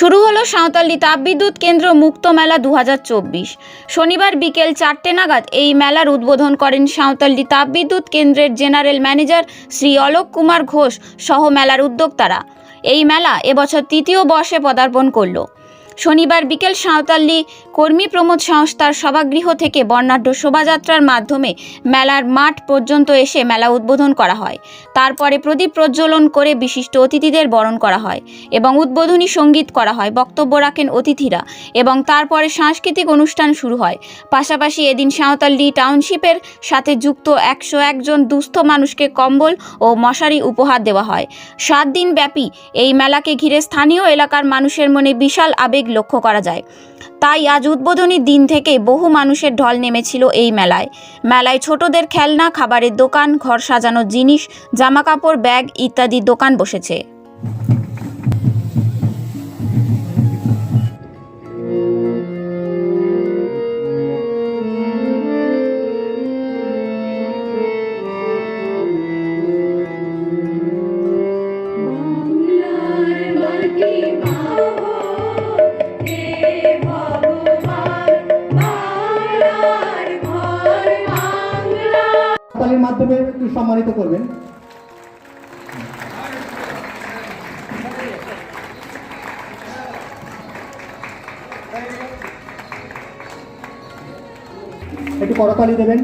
শুরু হলো সাঁওতালি তাপবিদ্যুৎ কেন্দ্র মুক্ত মেলা দু হাজার চব্বিশ। শনিবার বিকেল চারটে নাগাদ এই মেলার উদ্বোধন করেন সাঁওতালি তাপবিদ্যুৎ কেন্দ্রের জেনারেল ম্যানেজার শ্রী অলোক কুমার ঘোষ সহ মেলার উদ্যোক্তারা। এই মেলা এবছর তৃতীয় বর্ষে পদার্পণ করল। শনিবার বিকেল সাঁওতালি কর্মী প্রমোদ সংস্থার সভাগৃহ থেকে বর্ণাঢ্য শোভাযাত্রার মাধ্যমে মেলার মাঠ পর্যন্ত এসে মেলা উদ্বোধন করা হয়। তারপরে প্রদীপ প্রজ্বলন করে বিশিষ্ট অতিথিদের বরণ করা হয় এবং উদ্বোধনী সংগীত করা হয়, বক্তব্য রাখেন অতিথিরা এবং তারপরে সাংস্কৃতিক অনুষ্ঠান শুরু হয়। পাশাপাশি এদিন সাঁওতালি টাউনশিপের সাথে যুক্ত একশো একজন দুস্থ মানুষকে কম্বল ও মশারি উপহার দেওয়া হয়। সাত দিন ব্যাপী এই মেলাকে ঘিরে স্থানীয় এলাকার মানুষের মনে বিশাল আবেগ লক্ষ্য করা যায়। তাই আজ উদ্বোধনীর দিন থেকে বহু মানুষের ঢল নেমেছিল এই মেলায়। মেলায় ছোটদের খেলনা, খাবারের দোকান, ঘর সাজানোর জিনিস, জামাকাপড়, ব্যাগ ইত্যাদি দোকান বসেছে। মাধ্যমে একটু সম্মানিত করবেন। একটু করতালি দেবেন।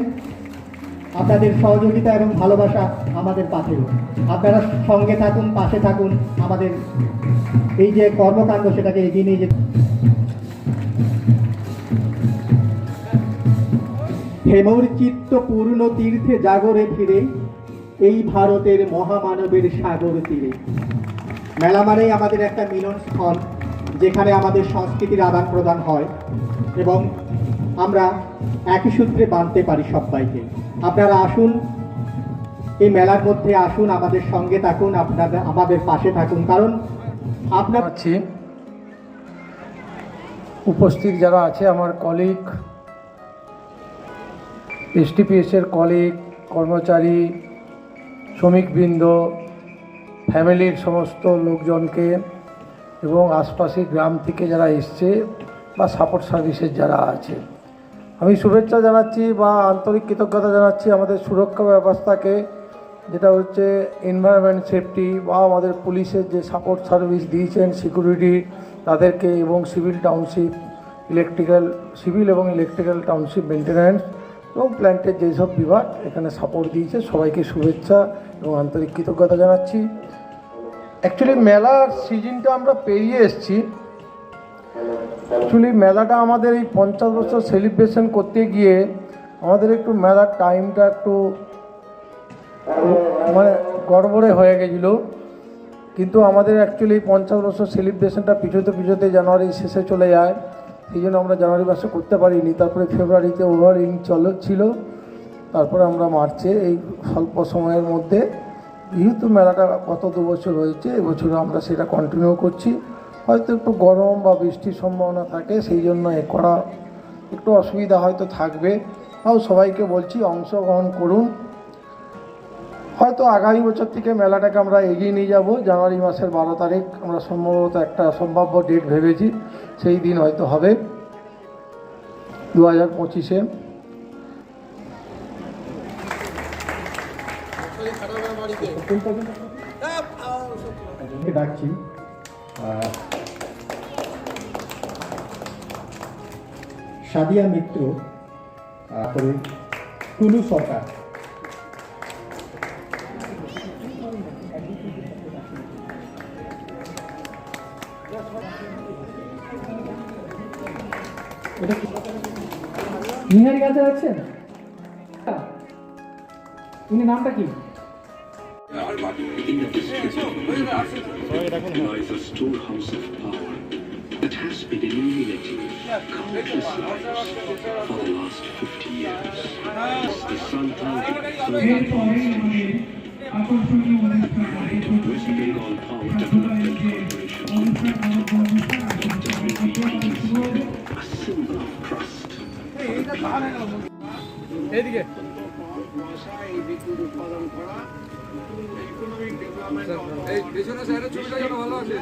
আপনাদের সহযোগিতা এবং ভালোবাসা আমাদের পাশেও আপনারা সঙ্গে থাকুন, পাশে থাকুন। আমাদের এই যে কর্মকাণ্ড, সেটাকে এগিয়ে নিয়ে যেতে হেমর চিত্ত পূর্ণ তীর্থে জাগরে ফিরে, এই ভারতের মহামানবের সাগর তীরে। মেলা মানেই আমাদের একটা মিলন স্থল যেখানে আমাদের সংস্কৃতির আদান প্রদান হয় এবং আমরা একই সূত্রে বাঁধতে পারি সবাইকে। আপনারা আসুন, এই মেলার মধ্যে আসুন, আমাদের সঙ্গে থাকুন, আপনারা, আমাদের পাশে থাকুন, কারণ আপনার উপস্থিত যারা আছে, আমার কলিগ এসটিপিএসের কলিগ কর্মচারী, শ্রমিকবৃন্দ ফ্যামিলির সমস্ত লোকজনকে এবং আশপাশের গ্রাম থেকে যারা এসছে বা সাপোর্ট সার্ভিসের যারা আছে। আমি শুভেচ্ছা জানাচ্ছি বা আন্তরিক কৃতজ্ঞতা জানাচ্ছি আমাদের সুরক্ষা ব্যবস্থাকে, যেটা হচ্ছে এনভায়রনমেন্ট সেফটি বা আমাদের পুলিশের যে সাপোর্ট সার্ভিস দিয়েছেন সিকিউরিটি তাদেরকে এবং সিভিল টাউনশিপ ইলেকট্রিক্যাল সিভিল এবং ইলেকট্রিক্যাল টাউনশিপ মেনটেন্যান্স এবং প্ল্যান্টের যেসব বিভাগ, এখানে সাপোর্ট দিয়েছে। সবাইকে শুভেচ্ছা এবং আন্তরিক কৃতজ্ঞতা জানাচ্ছি। অ্যাকচুয়ালি মেলার সিজনটা আমরা পেরিয়ে এসেছি। অ্যাকচুয়ালি মেলাটা আমাদের এই পঞ্চাশ বছর সেলিব্রেশন করতে গিয়ে আমাদের একটু মেলার টাইমটা একটু মানে গড়বড়ে হয়ে গেছিল। কিন্তু আমাদের অ্যাকচুয়ালি পঞ্চাশ বছর সেলিব্রেশনটা পিছোতে পিছোতে জানুয়ারি শেষে চলে যায়। সেই জন্য আমরা জানুয়ারি মাসে করতে পারিনি। তারপরে ফেব্রুয়ারিতে ওভারিং চল ছিল। তারপরে আমরা মার্চে এই স্বল্প সময়ের মধ্যে যেহেতু মেলাটা গত দু বছর হয়েছে। এবছর আমরা সেটা কন্টিনিউ করছি। হয়তো একটু গরম বা বৃষ্টির সম্ভাবনা থাকে, সেই জন্য এ করা একটু অসুবিধা হয়তো থাকবে। তাও সবাইকে বলছি, অংশগ্রহণ করুন। হয়তো আগামী বছর থেকে মেলাটাকে আমরা এগিয়ে নিয়ে যাব। জানুয়ারি মাসের বারো তারিখ আমরা সম্ভবত একটা সম্ভাব্য ডেট ভেবেছি, সেই দিন হয়তো হবে। দু হাজার পঁচিশে। ডাকছি। সাদিয়া মিত্র, তারপরে টুলু সরকার। নিহারি গাছে যাচ্ছেন উনি নামটা কি that has been illuminating countless lives for the last 50 years. The Santal এদিকে এই পেছনে সাইডের ছবিটা যেন ভালো আছে।